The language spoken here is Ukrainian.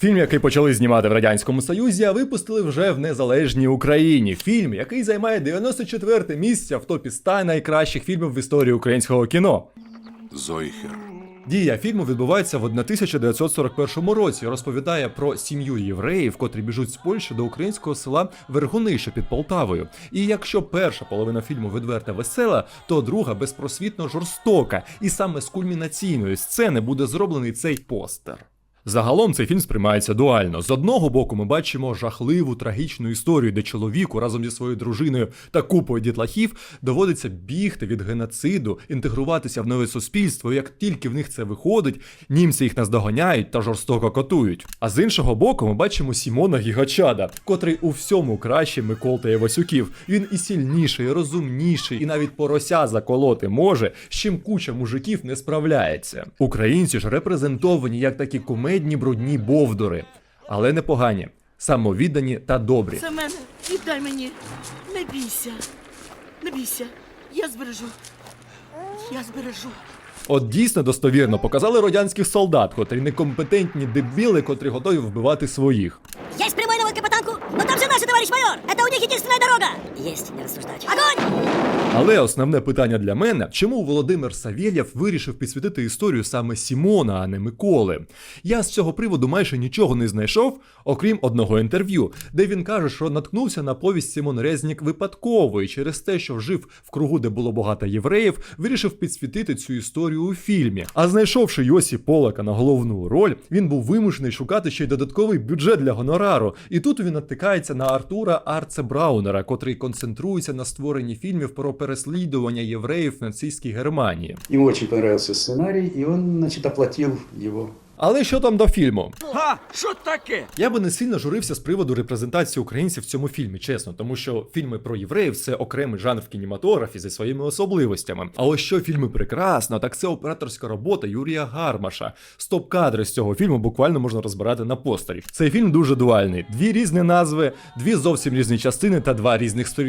Фільм, який почали знімати в радянському Союзі, а випустили вже в незалежній Україні. Фільм, який займає 94 місце в топі 100 найкращих фільмів в історії українського кіно. Зойхер. Дія фільму відбувається в 1941 році. Розповідає про сім'ю євреїв, котрі біжуть з Польщі до українського села Вергуни, під Полтавою. І якщо перша половина фільму відверта весела, то друга безпросвітно жорстока. І саме з кульмінаційної сцени буде зроблений цей постер. Загалом цей фільм сприймається дуально. З одного боку, ми бачимо жахливу трагічну історію, де чоловіку разом зі своєю дружиною та купою дітлахів доводиться бігти від геноциду, інтегруватися в нове суспільство. Як тільки в них це виходить, німці їх наздоганяють та жорстоко катують. А з іншого боку, ми бачимо Сімона Гігачада, котрий у всьому краще Микол та Івасюків. Він і сильніший, і розумніший, і навіть порося заколоти може, з чим куча мужиків не справляється. Українці ж репрезентовані як такі кумедні брудні бовдури, але непогані, самовіддані та добрі. Це мене. Віддай мені. Не бійся. Не бійся. Я збережу. Я збережу. От дійсно достовірно показали радянських солдат, котрі некомпетентні дебіли, котрі готові вбивати своїх. Товарищ майор! Это у них единственная дорога! Есть, не рассуждать. Огонь! Але основне питання для мене: чому Володимир Савєлєв вирішив підсвітити історію саме Сімона, а не Миколи? Я з цього приводу майже нічого не знайшов, окрім одного інтерв'ю, де він каже, що наткнувся на повість Сімон Резнік випадково і через те, що жив в кругу, де було багато євреїв, вирішив підсвітити цю історію у фільмі. А знайшовши Йосі Полака на головну роль, він був вимушений шукати ще й додатковий бюджет для гонорару. І тут він натикається на Артура Арце Браунера, котрий концентрується на створенні фільмів про переслідування євреїв в нацистській Германії. Йому дуже подобався сценарій, і он, значить, оплатив его. Але що там до фільму? Га, що таке? Я би не сильно журився з приводу репрезентації українців в цьому фільмі, чесно, тому що фільми про євреїв це окремий жанр в кінематографі зі своїми особливостями. А ось що фільми прекрасно, так це операторська робота Юрія Гармаша. Стоп-кадри з цього фільму буквально можна розбирати на постері. Цей фільм дуже дуальний: дві різні назви, дві зовсім різні частини та два різних сторін.